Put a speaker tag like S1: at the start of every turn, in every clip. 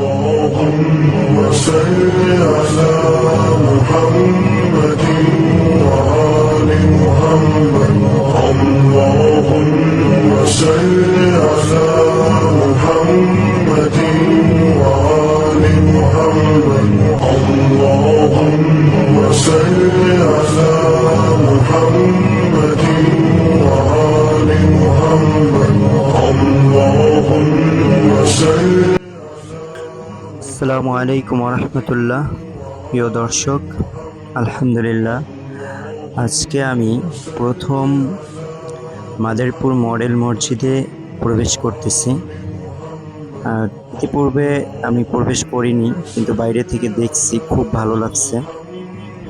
S1: Allahümme salli ala
S2: আসসালামু আলাইকুম রহমতুল্লাহ প্রিয় দর্শক, আলহামদুলিল্লাহ। আজকে আমি প্রথম মাদারীপুর মডেল মসজিদে প্রবেশ করতেছি। ইতিপূর্বে আমি প্রবেশ করিনি, কিন্তু বাইরে থেকে দেখছি, খুব ভালো লাগছে।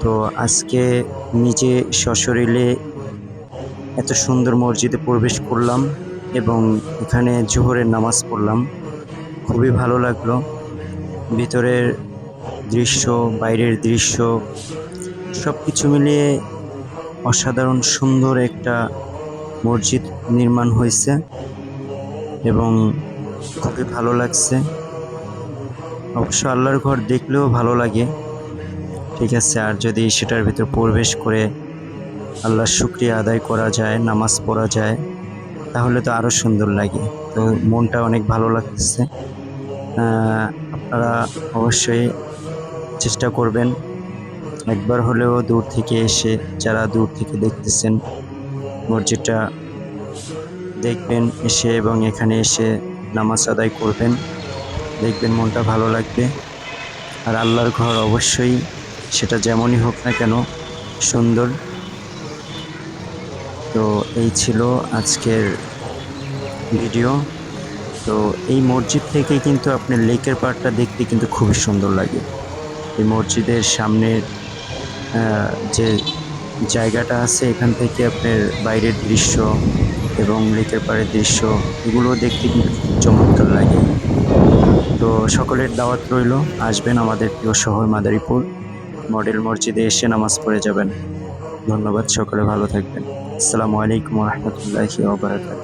S2: তো আজকে নিজে সশরীরে এত সুন্দর মসজিদে প্রবেশ করলাম এবং এখানে জোহরের নামাজ পড়লাম। খুবই ভালো লাগল। ভিতরের দৃশ্য, বাইরের দৃশ্য সব কিছু মিলিয়ে অসাধারণ সুন্দর একটা মসজিদ নির্মাণ হয়েছে এবং খুবই ভালো লাগছে। অবশ্য আল্লাহর ঘর দেখলেও ভালো লাগে। ঠিক আছে, আর যদি সেটার ভিতর প্রবেশ করে আল্লাহর শুক্রিয়া আদায় করা যায়, নামাজ পড়া যায়, তাহলে তো আরও সুন্দর লাগে। তো মনটা অনেক ভালো লাগতেছে। আপনারা অবশ্যই চেষ্টা করবেন। একবার হলেও দূর থেকে এসে যারা দূর থেকে দেখতেছেন, মসজিদটা দেখবেন, এসে এবং এখানে এসে নামাজ আদায় করবেন। দেখবেন মনটা ভালো লাগবে। আর আল্লাহর ঘর অবশ্যই সেটা যেমনই হোক না কেন সুন্দর। তো এই ছিল আজকের ভিডিও। তো এই মসজিদ থেকে কিন্তু আপনার লেকের পাড়টা দেখতে কিন্তু খুবই সুন্দর লাগে। এই মসজিদের সামনের যে জায়গাটা আছে, এখান থেকে আপনার বাইরের দৃশ্য এবং লেকের পাড়ের দৃশ্য, এগুলো দেখতে কিন্তু চমৎকার লাগে। তো সকলের দাওয়াত রইল, আসবেন আমাদের প্রিয় শহর মাদারীপুর। মডেল মসজিদে এসে নামাজ পড়ে যাবেন। ধন্যবাদ, সকলে ভালো থাকবেন। আসসালামু আলাইকুম রহমতুল্লাহি ওবরাকাত